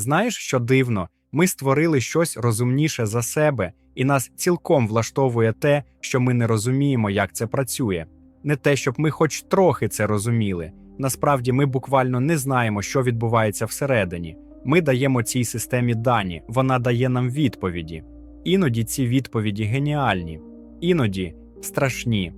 Знаєш, що дивно, ми створили щось розумніше за себе, і нас цілком влаштовує те, що ми не розуміємо, як це працює. Не те, щоб ми хоч трохи це розуміли. Насправді ми буквально не знаємо, що відбувається всередині. Ми даємо цій системі дані, вона дає нам відповіді. Іноді ці відповіді геніальні, іноді страшні.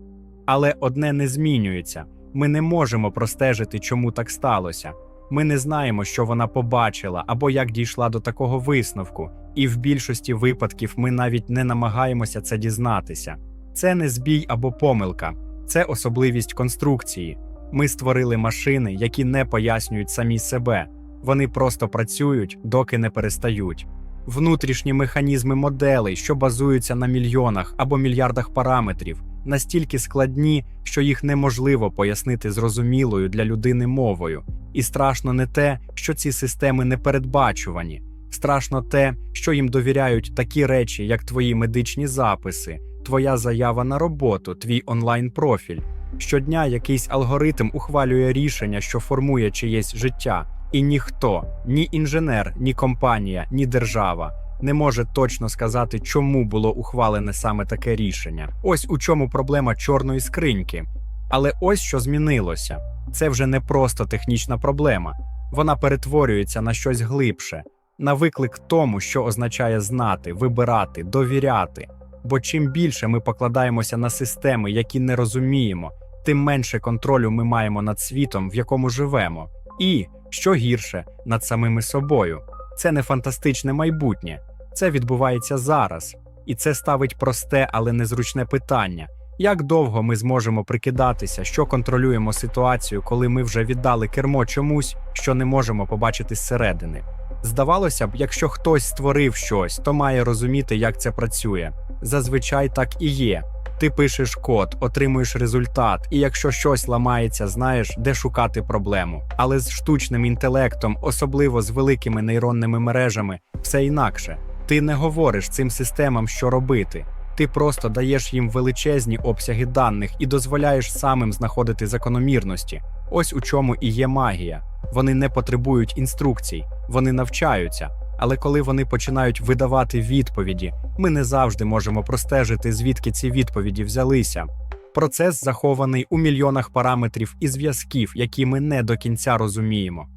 Але одне не змінюється: ми не можемо простежити, чому так сталося. Ми не знаємо, що вона побачила або як дійшла до такого висновку, і в більшості випадків ми навіть не намагаємося це дізнатися. Це не збій або помилка, це особливість конструкції. Ми створили машини, які не пояснюють самі себе, вони просто працюють, доки не перестають. Внутрішні механізми моделей, що базуються на мільйонах або мільярдах параметрів, настільки складні, що їх неможливо пояснити зрозумілою для людини мовою. І страшно не те, що ці системи непередбачувані. Страшно те, що їм довіряють такі речі, як твої медичні записи, твоя заява на роботу, твій онлайн-профіль. Щодня якийсь алгоритм ухвалює рішення, що формує чиєсь життя, і ніхто, ні інженер, ні компанія, ні держава не може точно сказати, чому було ухвалене саме таке рішення. Ось у чому проблема чорної скриньки. Але ось що змінилося: це вже не просто технічна проблема, вона перетворюється на щось глибше, на виклик тому, що означає знати, вибирати, довіряти. Бо чим більше ми покладаємося на системи, які не розуміємо, тим менше контролю ми маємо над світом, в якому живемо, і, що гірше, над самими собою. Це не фантастичне майбутнє, це відбувається зараз, і це ставить просте, але незручне питання: як довго ми зможемо прикидатися, що контролюємо ситуацію, коли ми вже віддали кермо чомусь, що не можемо побачити зсередини? Здавалося б, якщо хтось створив щось, то має розуміти, як це працює. Зазвичай так і є. Ти пишеш код, отримуєш результат, і якщо щось ламається, знаєш, де шукати проблему. Але з штучним інтелектом, особливо з великими нейронними мережами, все інакше. Ти не говориш цим системам, що робити. Ти просто даєш їм величезні обсяги даних і дозволяєш самим знаходити закономірності. Ось у чому і є магія. Вони не потребують інструкцій, вони навчаються. Але коли вони починають видавати відповіді, ми не завжди можемо простежити, звідки ці відповіді взялися. Процес захований у мільйонах параметрів і зв'язків, які ми не до кінця розуміємо.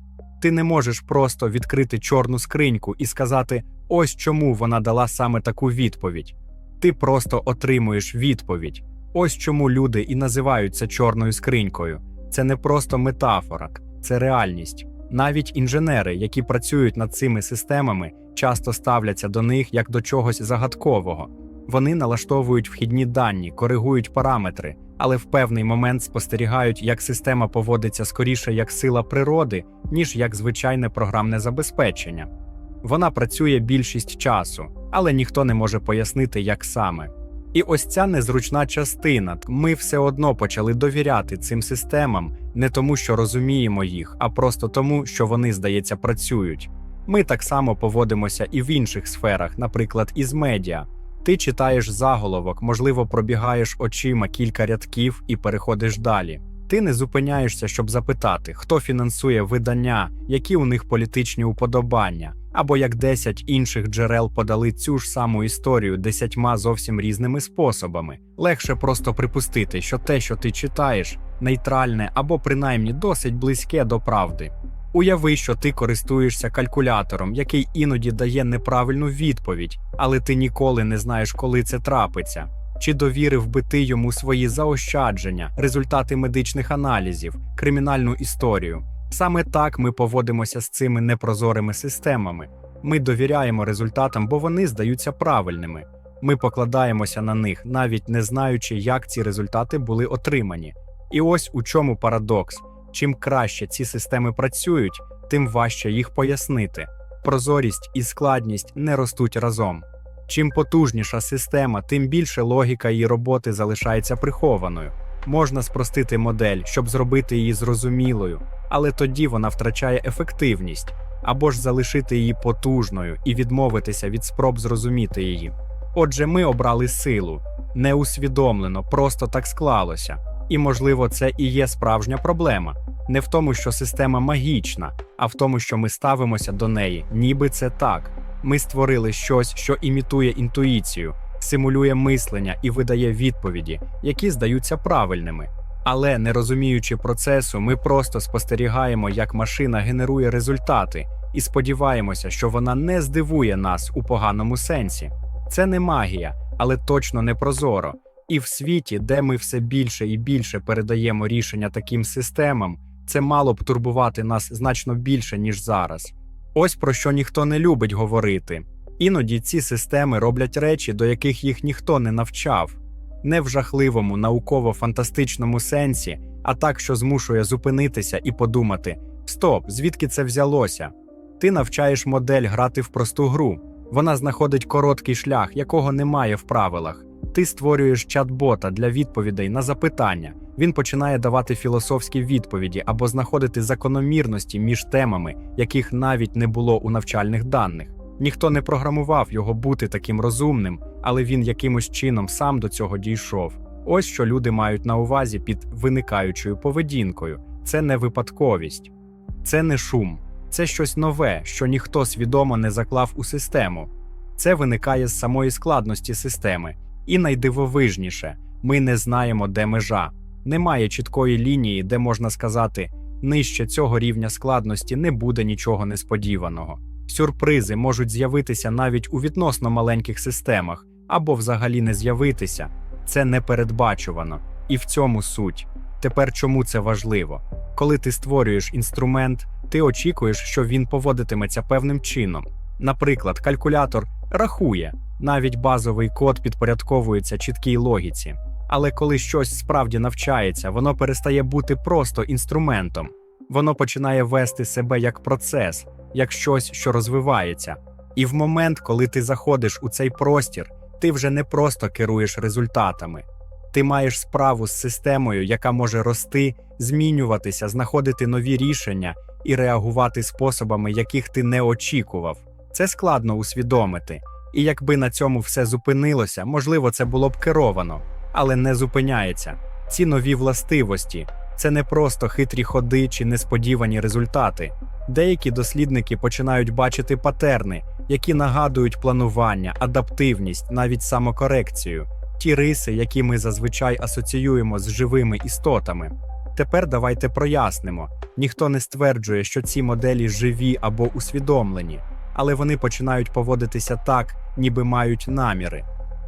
Ти не можеш просто відкрити чорну скриньку і сказати, ось чому вона дала саме таку відповідь. Ти просто отримуєш відповідь. Ось чому люди і називають це чорною скринькою. Це не просто метафора, це реальність. Навіть інженери, які працюють над цими системами, часто ставляться до них як до чогось загадкового. Вони налаштовують вхідні дані, коригують параметри, але в певний момент спостерігають, як система поводиться скоріше як сила природи, ніж як звичайне програмне забезпечення. Вона працює більшість часу, але ніхто не може пояснити, як саме. І ось ця незручна частина. Ми все одно почали довіряти цим системам не тому, що розуміємо їх, а просто тому, що вони, здається, працюють. Ми так само поводимося і в інших сферах, наприклад, із медіа. Ти читаєш заголовок, можливо, пробігаєш очима кілька рядків і переходиш далі. Ти не зупиняєшся, щоб запитати, хто фінансує видання, які у них політичні уподобання, або як 10 інших джерел подали цю ж саму історію десятьма зовсім різними способами. Легше просто припустити, що те, що ти читаєш, нейтральне або принаймні досить близьке до правди. Уяви, що ти користуєшся калькулятором, який іноді дає неправильну відповідь, але ти ніколи не знаєш, коли це трапиться. Чи довірив би ти йому свої заощадження, результати медичних аналізів, кримінальну історію? Саме так ми поводимося з цими непрозорими системами. Ми довіряємо результатам, бо вони здаються правильними. Ми покладаємося на них, навіть не знаючи, як ці результати були отримані. І ось у чому парадокс: чим краще ці системи працюють, тим важче їх пояснити. Прозорість і складність не ростуть разом. Чим потужніша система, тим більше логіка її роботи залишається прихованою. Можна спростити модель, щоб зробити її зрозумілою, але тоді вона втрачає ефективність або ж залишити її потужною і відмовитися від спроб зрозуміти її. Отже, ми обрали силу неусвідомлено, просто так склалося. І, можливо, це і є справжня проблема. Не в тому, що система магічна, а в тому, що ми ставимося до неї, ніби це так. Ми створили щось, що імітує інтуїцію, симулює мислення і видає відповіді, які здаються правильними. Але не розуміючи процесу, ми просто спостерігаємо, як машина генерує результати, і сподіваємося, що вона не здивує нас у поганому сенсі. Це не магія, але точно не прозоро. І в світі, де ми все більше і більше передаємо рішення таким системам, це мало б турбувати нас значно більше, ніж зараз. Ось про що ніхто не любить говорити. Іноді ці системи роблять речі, до яких їх ніхто не навчав, не в жахливому науково-фантастичному сенсі, а так, що змушує зупинитися і подумати: стоп, звідки це взялося? Ти навчаєш модель грати в просту гру. Вона знаходить короткий шлях, якого немає в правилах. Ти створюєш чат-бота для відповідей на запитання. Він починає давати філософські відповіді або знаходити закономірності між темами, яких навіть не було у навчальних даних. Ніхто не програмував його бути таким розумним, але він якимось чином сам до цього дійшов. Ось що люди мають на увазі під виникаючою поведінкою. Це не випадковість, це не шум, це щось нове, що ніхто свідомо не заклав у систему. Це виникає з самої складності системи. І найдивовижніше, ми не знаємо, де межа. Немає чіткої лінії, де можна сказати, нижче цього рівня складності не буде нічого несподіваного. Сюрпризи можуть з'явитися навіть у відносно маленьких системах або взагалі не з'явитися. Це непередбачувано. І в цьому суть. Тепер чому це важливо? Коли ти створюєш інструмент, ти очікуєш, що він поводитиметься певним чином. Наприклад, калькулятор рахує, навіть базовий код підпорядковується чіткій логіці. Але коли щось справді навчається, воно перестає бути просто інструментом, воно починає вести себе як процес, як щось, що розвивається. І в момент, коли ти заходиш у цей простір, ти вже не просто керуєш результатами. Ти маєш справу з системою, яка може рости, змінюватися, знаходити нові рішення і реагувати способами, яких ти не очікував. Це складно усвідомити. І якби на цьому все зупинилося, можливо, це було б керовано, але не зупиняється. Ці нові властивості це не просто хитрі ходи чи несподівані результати. Деякі дослідники починають бачити патерни, які нагадують планування, адаптивність, навіть самокорекцію, ті риси, які ми зазвичай асоціюємо з живими істотами. Тепер давайте прояснимо: ніхто не стверджує, що ці моделі живі або усвідомлені, але вони починають поводитися так, ніби мають наміри.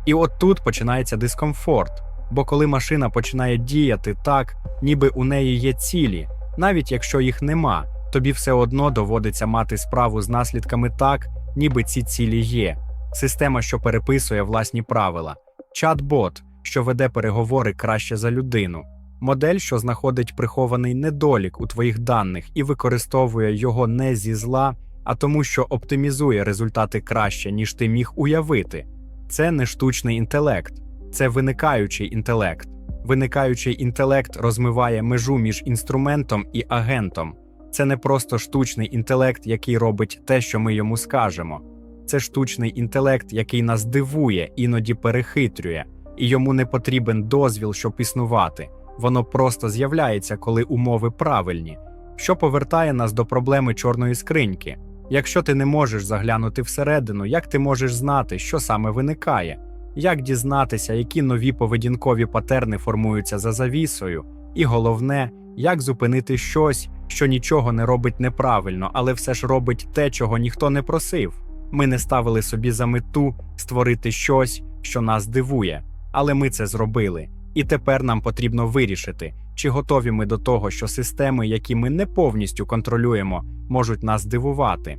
І от тут починається дискомфорт. Бо коли машина починає діяти так, ніби у неї є цілі, навіть якщо їх нема, тобі все одно доводиться мати справу з наслідками так, ніби ці цілі є. Система, що переписує власні правила, чат-бот, що веде переговори краще за людину, модель, що знаходить прихований недолік у твоїх даних і використовує його не зі зла, а тому, що оптимізує результати краще, ніж ти міг уявити. Це не штучний інтелект, це виникаючий інтелект. Виникаючий інтелект розмиває межу між інструментом і агентом. Це не просто штучний інтелект, який робить те, що ми йому скажемо. Це штучний інтелект, який нас дивує, іноді перехитрює, і йому не потрібен дозвіл, щоб існувати. Воно просто з'являється, коли умови правильні, що повертає нас до проблеми чорної скриньки. Якщо ти не можеш заглянути всередину, як ти можеш знати, що саме виникає? Як дізнатися, які нові поведінкові патерни формуються за завісою, і головне, як зупинити щось, що нічого не робить неправильно, але все ж робить те, чого ніхто не просив. Ми не ставили собі за мету створити щось, що нас дивує, але ми це зробили. І тепер нам потрібно вирішити, чи готові ми до того, що системи, які ми не повністю контролюємо, можуть нас дивувати.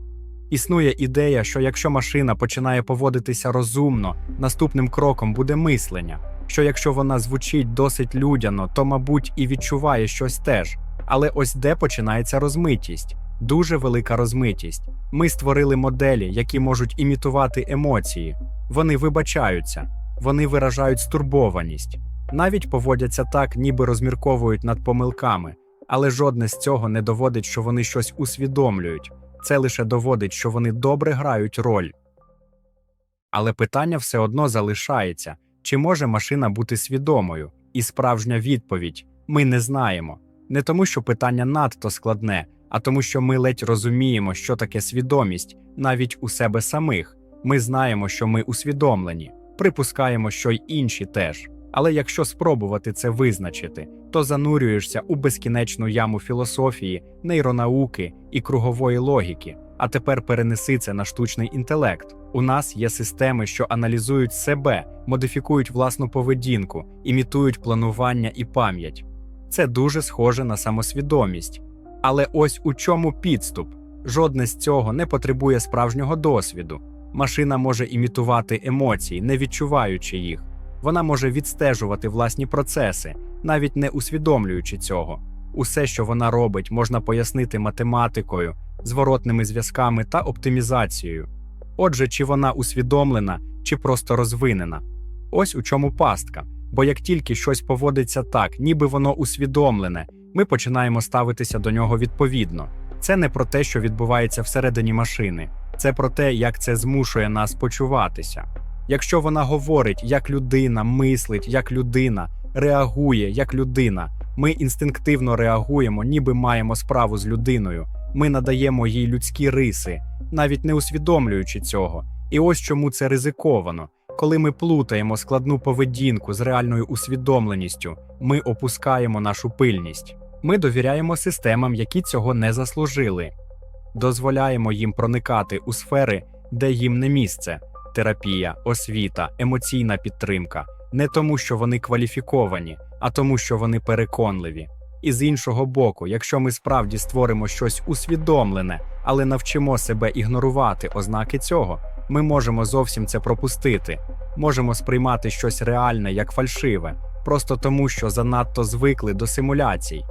Існує ідея, що якщо машина починає поводитися розумно, наступним кроком буде мислення, що якщо вона звучить досить людяно, то, мабуть, і відчуває щось теж. Але ось де починається розмитість, дуже велика розмитість. Ми створили моделі, які можуть імітувати емоції. Вони вибачаються, вони виражають стурбованість, навіть поводяться так, ніби розмірковують над помилками, але жодне з цього не доводить, що вони щось усвідомлюють. Це лише доводить, що вони добре грають роль. Але питання все одно залишається чи може машина бути свідомою? І справжня відповідь ми не знаємо. Не тому, що питання надто складне, а тому, що ми ледь розуміємо, що таке свідомість, навіть у себе самих. Ми знаємо, що ми усвідомлені, припускаємо, що й інші теж. Але якщо спробувати це визначити, то занурюєшся у безкінечну яму філософії, нейронауки і кругової логіки. А тепер перенеси це на штучний інтелект. У нас є системи, що аналізують себе, модифікують власну поведінку, імітують планування і пам'ять. Це дуже схоже на самосвідомість. Але ось у чому підступ. Жодне з цього не потребує справжнього досвіду. Машина може імітувати емоції, не відчуваючи їх. Вона може відстежувати власні процеси, навіть не усвідомлюючи цього. Усе, що вона робить, можна пояснити математикою, зворотними зв'язками та оптимізацією. Отже, чи вона усвідомлена, чи просто розвинена. Ось у чому пастка. Бо як тільки щось поводиться так, ніби воно усвідомлене, ми починаємо ставитися до нього відповідно. Це не про те, що відбувається всередині машини, це про те, як це змушує нас почуватися. Якщо вона говорить як людина, мислить як людина, реагує як людина, ми інстинктивно реагуємо, ніби маємо справу з людиною. Ми надаємо їй людські риси, навіть не усвідомлюючи цього. І ось чому це ризиковано. Коли ми плутаємо складну поведінку з реальною усвідомленістю, ми опускаємо нашу пильність. Ми довіряємо системам, які цього не заслужили, дозволяємо їм проникати у сфери, де їм не місце терапія, освіта, емоційна підтримка, не тому, що вони кваліфіковані, а тому, що вони переконливі. І з іншого боку, якщо ми справді створимо щось усвідомлене, але навчимо себе ігнорувати ознаки цього, ми можемо зовсім це пропустити, можемо сприймати щось реальне як фальшиве, просто тому, що занадто звикли до симуляцій.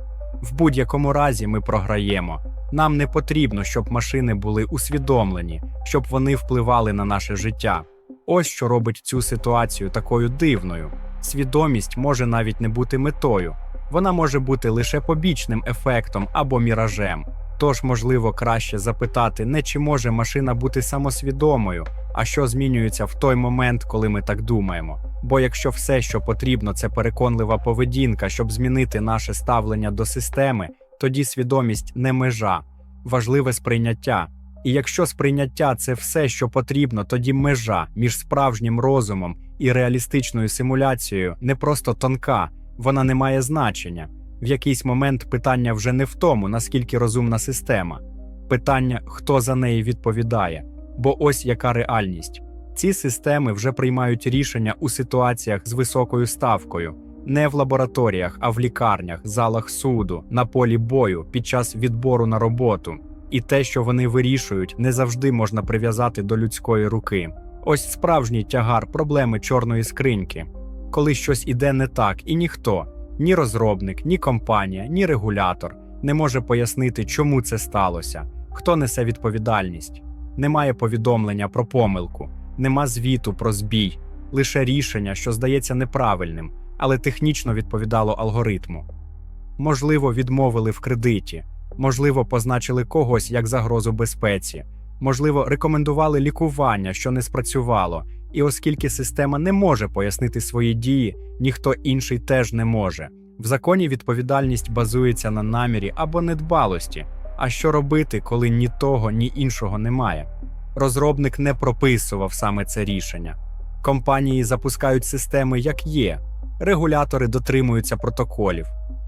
В будь-якому разі ми програємо. Нам не потрібно, щоб машини були усвідомлені, щоб вони впливали на наше життя. Ось що робить цю ситуацію такою дивною. Свідомість може навіть не бути метою, вона може бути лише побічним ефектом або міражем. Тож, можливо, краще запитати, не чи може машина бути самосвідомою, а що змінюється в той момент, коли ми так думаємо. Бо якщо все, що потрібно, це переконлива поведінка, щоб змінити наше ставлення до системи, тоді свідомість не межа, важливе сприйняття. І якщо сприйняття це все, що потрібно, тоді межа між справжнім розумом і реалістичною симуляцією не просто тонка, вона не має значення. В якийсь момент питання вже не в тому, наскільки розумна система, питання, хто за неї відповідає. Бо ось яка реальність. Ці системи вже приймають рішення у ситуаціях з високою ставкою, не в лабораторіях, а в лікарнях, залах суду, на полі бою під час відбору на роботу. І те, що вони вирішують, не завжди можна прив'язати до людської руки. Ось справжній тягар проблеми чорної скриньки, коли щось іде не так, і ніхто, ні розробник, ні компанія, ні регулятор не може пояснити, чому це сталося, хто несе відповідальність. Немає повідомлення про помилку, нема звіту про збій, лише рішення, що здається неправильним, але технічно відповідало алгоритму. Можливо, відмовили в кредиті, можливо, позначили когось як загрозу безпеці, можливо, рекомендували лікування, що не спрацювало, і оскільки система не може пояснити свої дії, ніхто інший теж не може. В законі відповідальність базується на намірі або недбалості. А що робити, коли ні того, ні іншого немає? Розробник не прописував саме це рішення. Компанії запускають системи як є, регулятори дотримуються протоколів.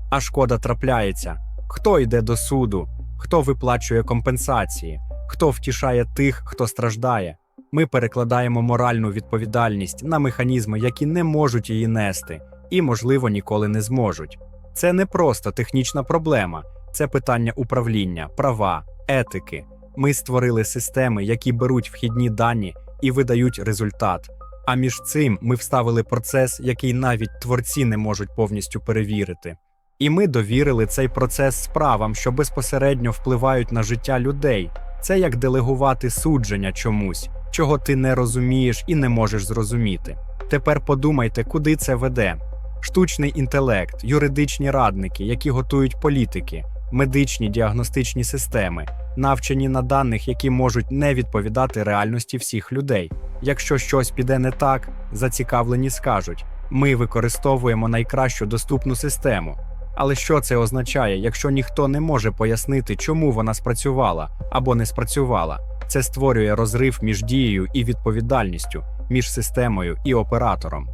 А шкода трапляється. Хто йде до суду, хто виплачує компенсації, хто втішає тих, хто страждає. Ми перекладаємо моральну відповідальність на механізми, які не можуть її нести, і, можливо, ніколи не зможуть. Це не просто технічна проблема, це питання управління, права, етики. Ми створили системи, які беруть вхідні дані і видають результат. А між цим ми вставили процес, який навіть творці не можуть повністю перевірити. І ми довірили цей процес справам, що безпосередньо впливають на життя людей. Це як делегувати судження чомусь, чого ти не розумієш і не можеш зрозуміти. Тепер подумайте, куди це веде. Штучний інтелект, юридичні радники, які готують політики, медичні діагностичні системи, навчені на даних, які можуть не відповідати реальності всіх людей. Якщо щось піде не так, зацікавлені скажуть: Ми використовуємо найкращу доступну систему. Але що це означає, якщо ніхто не може пояснити, чому вона спрацювала або не спрацювала? Це створює розрив між дією і відповідальністю, між системою і оператором.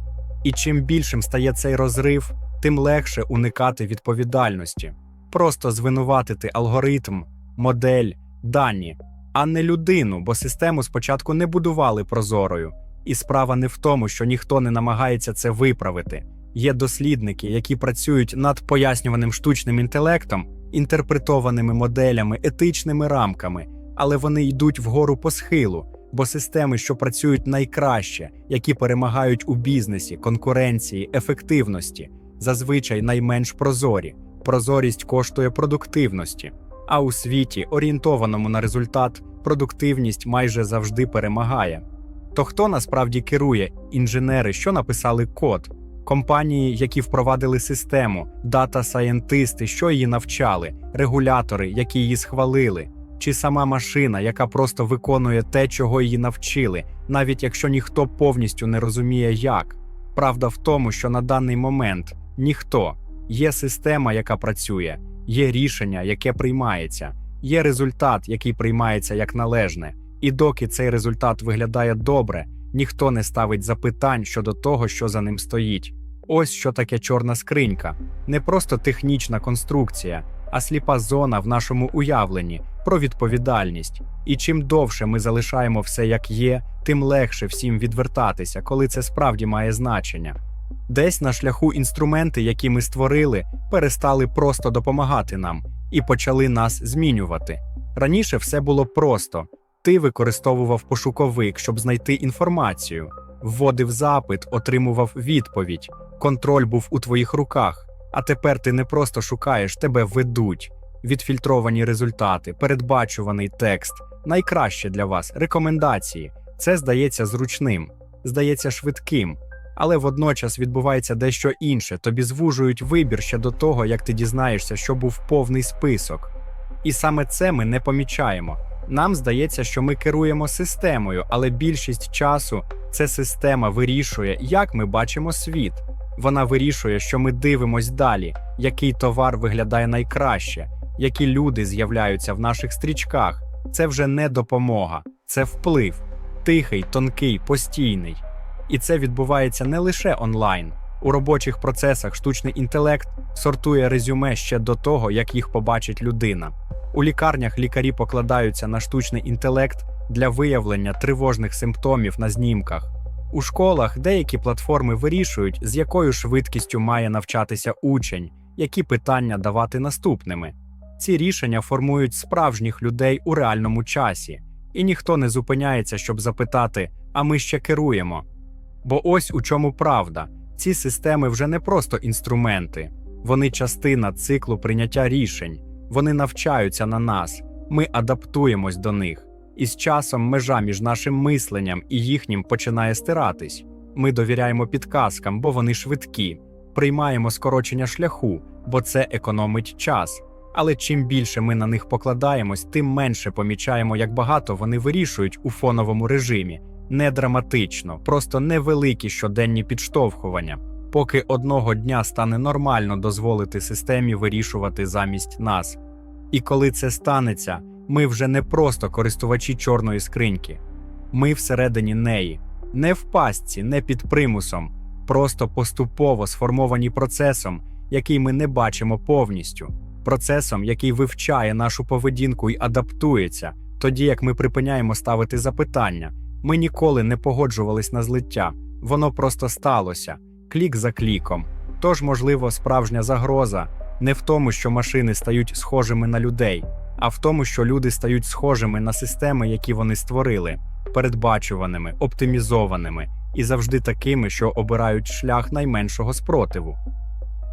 І чим більшим стає цей розрив, тим легше уникати відповідальності, просто звинуватити алгоритм, модель, дані, а не людину, бо систему спочатку не будували прозорою. І справа не в тому, що ніхто не намагається це виправити. Є дослідники, які працюють над пояснюваним штучним інтелектом, інтерпретованими моделями, етичними рамками, але вони йдуть вгору по схилу, бо системи, що працюють найкраще, які перемагають у бізнесі, конкуренції, ефективності, зазвичай найменш прозорі. Прозорість коштує продуктивності. А у світі, орієнтованому на результат, продуктивність майже завжди перемагає. То хто насправді керує інженери, що написали код, компанії, які впровадили систему, дата-сайентисти, що її навчали, регулятори, які її схвалили, чи сама машина, яка просто виконує те, чого її навчили, навіть якщо ніхто повністю не розуміє, як. Правда в тому, що на даний момент ніхто є система, яка працює, є рішення, яке приймається, є результат, який приймається як належне. І доки цей результат виглядає добре, ніхто не ставить запитань щодо того, що за ним стоїть. Ось що таке чорна скринька, не просто технічна конструкція, а сліпа зона в нашому уявленні про відповідальність. І чим довше ми залишаємо все як є, тим легше всім відвертатися, коли це справді має значення. Десь на шляху інструменти, які ми створили, перестали просто допомагати нам і почали нас змінювати. Раніше все було просто. Ти використовував пошуковик, щоб знайти інформацію, вводив запит, отримував відповідь. Контроль був у твоїх руках. А тепер ти не просто шукаєш, тебе ведуть. Відфільтровані результати, передбачуваний текст, найкраще для вас рекомендації. Це здається зручним, здається швидким, але водночас відбувається дещо інше. Тобі звужують вибір ще до того, як ти дізнаєшся, що був повний список. І саме це ми не помічаємо. Нам здається, що ми керуємо системою, але більшість часу ця система вирішує, як ми бачимо світ. Вона вирішує, що ми дивимось далі, який товар виглядає найкраще, які люди з'являються в наших стрічках. Це вже не допомога, це вплив, тихий, тонкий, постійний. І це відбувається не лише онлайн. У робочих процесах штучний інтелект сортує резюме ще до того, як їх побачить людина. У лікарнях лікарі покладаються на штучний інтелект для виявлення тривожних симптомів на знімках. У школах деякі платформи вирішують, з якою швидкістю має навчатися учень, які питання давати наступними. Ці рішення формують справжніх людей у реальному часі, і ніхто не зупиняється, щоб запитати: а ми ще керуємо. Бо ось у чому правда: ці системи вже не просто інструменти, вони частина циклу прийняття рішень, вони навчаються на нас, ми адаптуємось до них. І з часом межа між нашим мисленням і їхнім починає стиратись. Ми довіряємо підказкам, бо вони швидкі, приймаємо скорочення шляху, бо це економить час. Але чим більше ми на них покладаємось, тим менше помічаємо, як багато вони вирішують у фоновому режимі, не драматично, просто невеликі щоденні підштовхування, поки одного дня стане нормально дозволити системі вирішувати замість нас. І коли це станеться, ми вже не просто користувачі чорної скриньки, ми всередині неї, не в пастці, не під примусом, просто поступово сформовані процесом, який ми не бачимо повністю, процесом, який вивчає нашу поведінку і адаптується, тоді як ми припиняємо ставити запитання. Ми ніколи не погоджувались на злиття, воно просто сталося, клік за кліком. Тож, можливо, справжня загроза не в тому, що машини стають схожими на людей, а в тому, що люди стають схожими на системи, які вони створили, передбачуваними, оптимізованими і завжди такими, що обирають шлях найменшого спротиву.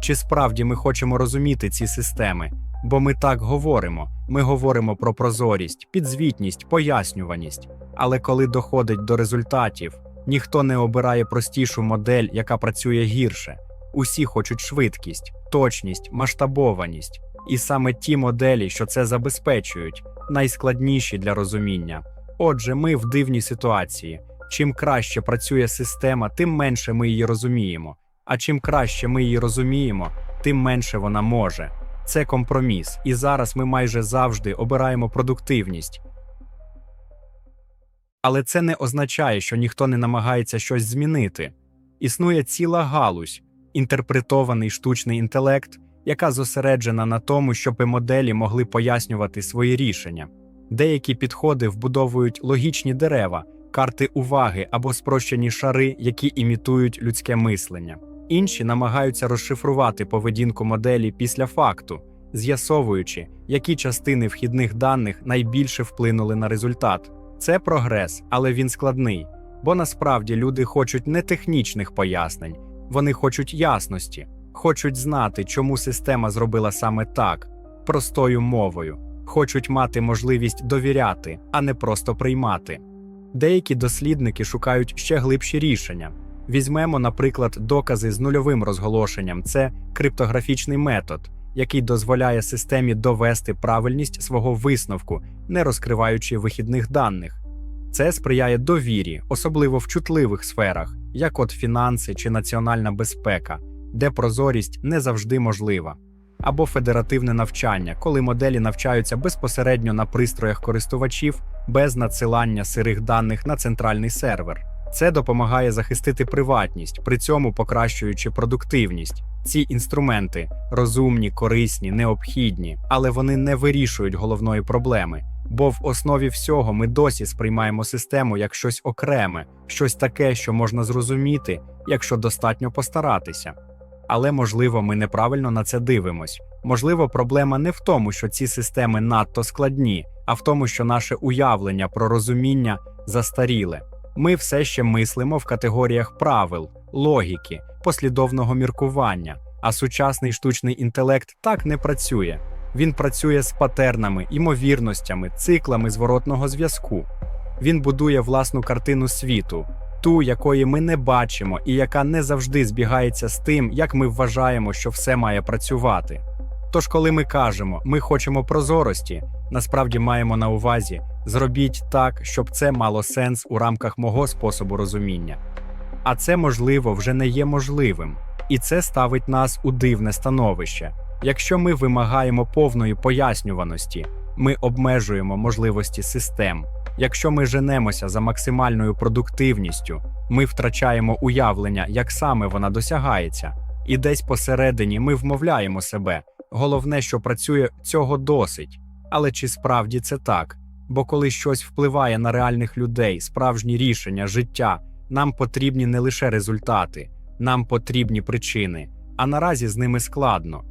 Чи справді ми хочемо розуміти ці системи? Бо ми так говоримо. Ми говоримо про прозорість, підзвітність, пояснюваність. Але коли доходить до результатів, ніхто не обирає простішу модель, яка працює гірше. Усі хочуть швидкість, точність, масштабованість. І саме ті моделі, що це забезпечують, найскладніші для розуміння. Отже, ми в дивній ситуації. Чим краще працює система, тим менше ми її розуміємо. А чим краще ми її розуміємо, тим менше вона може. Це компроміс, і зараз ми майже завжди обираємо продуктивність. Але це не означає, що ніхто не намагається щось змінити. Існує ціла галузь, інтерпретований штучний інтелект, яка зосереджена на тому, щоб моделі могли пояснювати свої рішення. Деякі підходи вбудовують логічні дерева, карти уваги або спрощені шари, які імітують людське мислення. Інші намагаються розшифрувати поведінку моделі після факту, з'ясовуючи, які частини вхідних даних найбільше вплинули на результат. Це прогрес, але він складний, бо насправді люди хочуть не технічних пояснень, вони хочуть ясності, хочуть знати, чому система зробила саме так, простою мовою, хочуть мати можливість довіряти, а не просто приймати. Деякі дослідники шукають ще глибші рішення. Візьмемо, наприклад, докази з нульовим розголошенням це криптографічний метод, який дозволяє системі довести правильність свого висновку, не розкриваючи вихідних даних. Це сприяє довірі, особливо в чутливих сферах, як от фінанси чи національна безпека, де прозорість не завжди можлива, або федеративне навчання, коли моделі навчаються безпосередньо на пристроях користувачів без надсилання сирих даних на центральний сервер. Це допомагає захистити приватність, при цьому покращуючи продуктивність. Ці інструменти розумні, корисні, необхідні, але вони не вирішують головної проблеми. Бо в основі всього ми досі сприймаємо систему як щось окреме, щось таке, що можна зрозуміти, якщо достатньо постаратися. Але можливо, ми неправильно на це дивимось. Можливо, проблема не в тому, що ці системи надто складні, а в тому, що наше уявлення про розуміння застаріле. Ми все ще мислимо в категоріях правил, логіки, послідовного міркування, а сучасний штучний інтелект так не працює. Він працює з патернами, імовірностями, циклами зворотного зв'язку. Він будує власну картину світу, ту, якої ми не бачимо, і яка не завжди збігається з тим, як ми вважаємо, що все має працювати. Тож, коли ми кажемо, ми хочемо прозорості, насправді маємо на увазі зробіть так, щоб це мало сенс у рамках мого способу розуміння. А це, можливо, вже не є можливим, і це ставить нас у дивне становище. Якщо ми вимагаємо повної пояснюваності, ми обмежуємо можливості систем. Якщо ми женемося за максимальною продуктивністю, ми втрачаємо уявлення, як саме вона досягається, і десь посередині ми вмовляємо себе. Головне, що працює, цього досить. Але чи справді це так? Бо коли щось впливає на реальних людей, справжні рішення, життя, нам потрібні не лише результати, нам потрібні причини, а наразі з ними складно.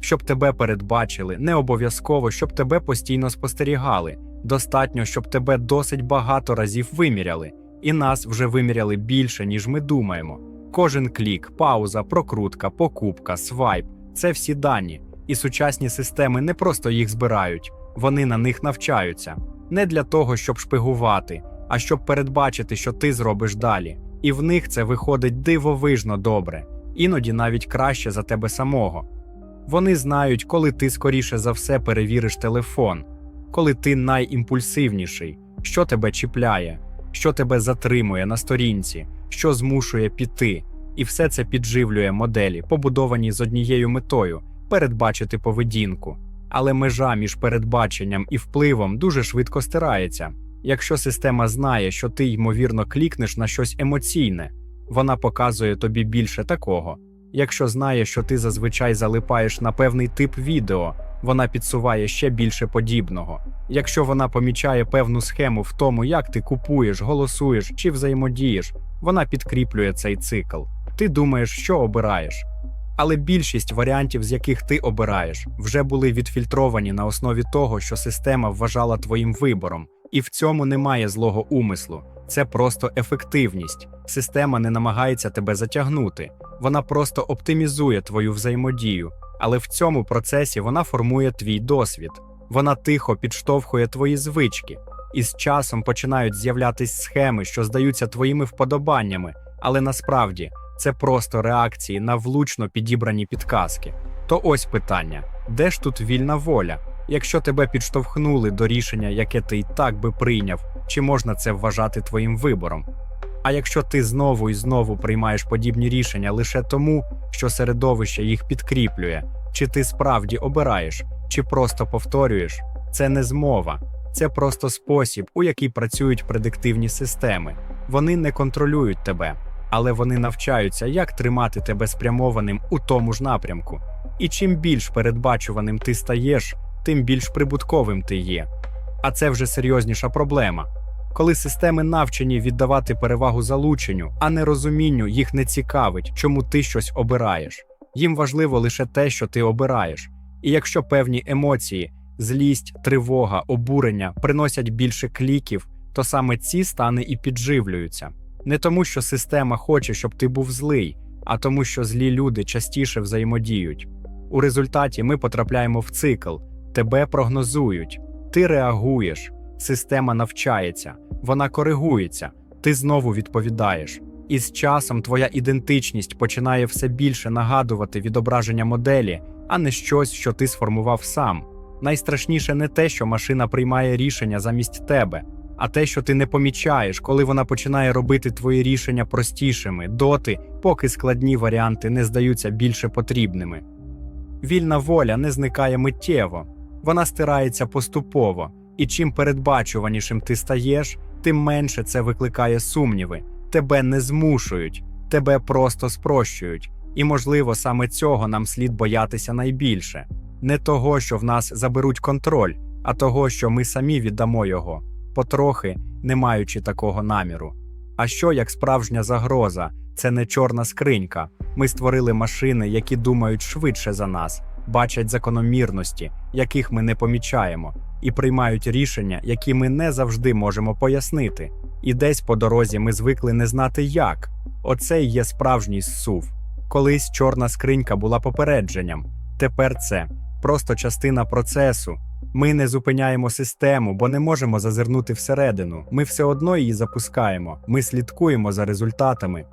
Щоб тебе передбачили, не обов'язково, щоб тебе постійно спостерігали. Достатньо, щоб тебе досить багато разів виміряли, і нас вже виміряли більше, ніж ми думаємо. Кожен клік, пауза, прокрутка, покупка, свайп це всі дані, і сучасні системи не просто їх збирають, вони на них навчаються. Не для того, щоб шпигувати, а щоб передбачити, що ти зробиш далі. І в них це виходить дивовижно добре, іноді навіть краще за тебе самого. Вони знають, коли ти скоріше за все перевіриш телефон, коли ти найімпульсивніший, що тебе чіпляє, що тебе затримує на сторінці, що змушує піти, і все це підживлює моделі, побудовані з однією метою передбачити поведінку. Але межа між передбаченням і впливом дуже швидко стирається. Якщо система знає, що ти ймовірно клікнеш на щось емоційне, вона показує тобі більше такого. Якщо знає, що ти зазвичай залипаєш на певний тип відео, вона підсуває ще більше подібного. Якщо вона помічає певну схему в тому, як ти купуєш, голосуєш чи взаємодієш, вона підкріплює цей цикл. Ти думаєш, що обираєш. Але більшість варіантів, з яких ти обираєш, вже були відфільтровані на основі того, що система вважала твоїм вибором, і в цьому немає злого умислу. Це просто ефективність. Система не намагається тебе затягнути, вона просто оптимізує твою взаємодію, але в цьому процесі вона формує твій досвід. Вона тихо підштовхує твої звички, і з часом починають з'являтись схеми, що здаються твоїми вподобаннями, але насправді це просто реакції на влучно підібрані підказки. То ось питання: де ж тут вільна воля? Якщо тебе підштовхнули до рішення, яке ти й так би прийняв, чи можна це вважати твоїм вибором? А якщо ти знову і знову приймаєш подібні рішення лише тому, що середовище їх підкріплює, чи ти справді обираєш, чи просто повторюєш, це не змова, це просто спосіб, у який працюють предиктивні системи. Вони не контролюють тебе, але вони навчаються, як тримати тебе спрямованим у тому ж напрямку. І чим більш передбачуваним ти стаєш, тим більш прибутковим ти є. А це вже серйозніша проблема. Коли системи навчені віддавати перевагу залученню, а не розумінню їх не цікавить, чому ти щось обираєш. Їм важливо лише те, що ти обираєш. І якщо певні емоції, злість, тривога, обурення приносять більше кліків, то саме ці стани і підживлюються. Не тому, що система хоче, щоб ти був злий, а тому, що злі люди частіше взаємодіють. У результаті ми потрапляємо в цикл, тебе прогнозують, ти реагуєш, система навчається, вона коригується, ти знову відповідаєш. І з часом твоя ідентичність починає все більше нагадувати відображення моделі, а не щось, що ти сформував сам. Найстрашніше не те, що машина приймає рішення замість тебе, а те, що ти не помічаєш, коли вона починає робити твої рішення простішими, доти, поки складні варіанти не здаються більше потрібними. Вільна воля не зникає миттєво, вона стирається поступово, і чим передбачуванішим ти стаєш, тим менше це викликає сумніви. Тебе не змушують, тебе просто спрощують. І, можливо, саме цього нам слід боятися найбільше не того, що в нас заберуть контроль, а того, що ми самі віддамо його, потрохи не маючи такого наміру. А що як справжня загроза? Це не чорна скринька. Ми створили машини, які думають швидше за нас, бачать закономірності, яких ми не помічаємо, і приймають рішення, які ми не завжди можемо пояснити. І десь по дорозі ми звикли не знати як. Оце і є справжній зсув. Колись чорна скринька була попередженням, тепер це просто частина процесу. Ми не зупиняємо систему, бо не можемо зазирнути всередину. Ми все одно її запускаємо, ми слідкуємо за результатами.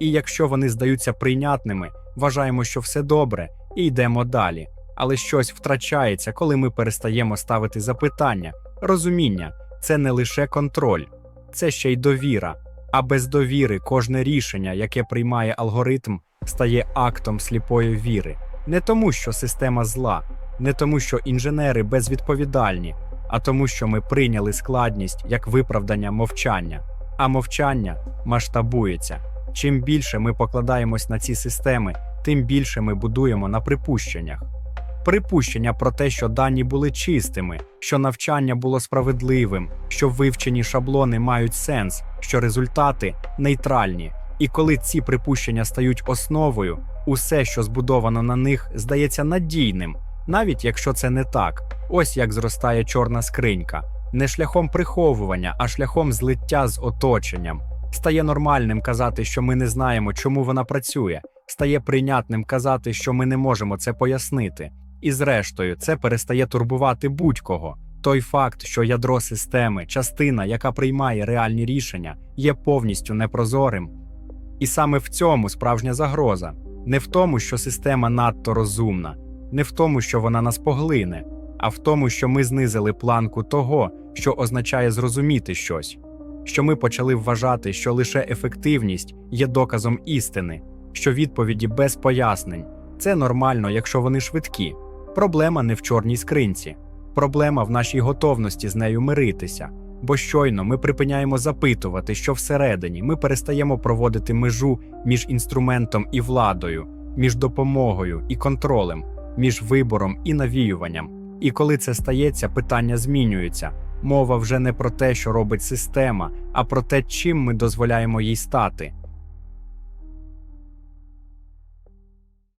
І якщо вони здаються прийнятними, вважаємо, що все добре, і йдемо далі. Але щось втрачається, коли ми перестаємо ставити запитання. Розуміння це не лише контроль, це ще й довіра. А без довіри кожне рішення, яке приймає алгоритм, стає актом сліпої віри. Не тому, що система зла, не тому, що інженери безвідповідальні, а тому, що ми прийняли складність як виправдання мовчання. А мовчання масштабується. Чим більше ми покладаємось на ці системи, тим більше ми будуємо на припущеннях. Припущення про те, що дані були чистими, що навчання було справедливим, що вивчені шаблони мають сенс, що результати нейтральні. І коли ці припущення стають основою, усе, що збудовано на них, здається надійним, навіть якщо це не так. Ось як зростає чорна скринька, не шляхом приховування, а шляхом злиття з оточенням. Стає нормальним казати, що ми не знаємо, чому вона працює. Стає прийнятним казати, що ми не можемо це пояснити. І зрештою, це перестає турбувати будь-кого. Той факт, що ядро системи, частина, яка приймає реальні рішення, є повністю непрозорим. І саме в цьому справжня загроза не в тому, що система надто розумна, не в тому, що вона нас поглине, а в тому, що ми знизили планку того, що означає зрозуміти щось, що ми почали вважати, що лише ефективність є доказом істини, що відповіді без пояснень це нормально, якщо вони швидкі. Проблема не в чорній скринці, проблема в нашій готовності з нею миритися. Бо щойно ми припиняємо запитувати, що всередині ми перестаємо проводити межу між інструментом і владою, між допомогою і контролем, між вибором і навіюванням. І коли це стається, питання змінюються. Мова вже не про те, що робить система, а про те, чим ми дозволяємо їй стати.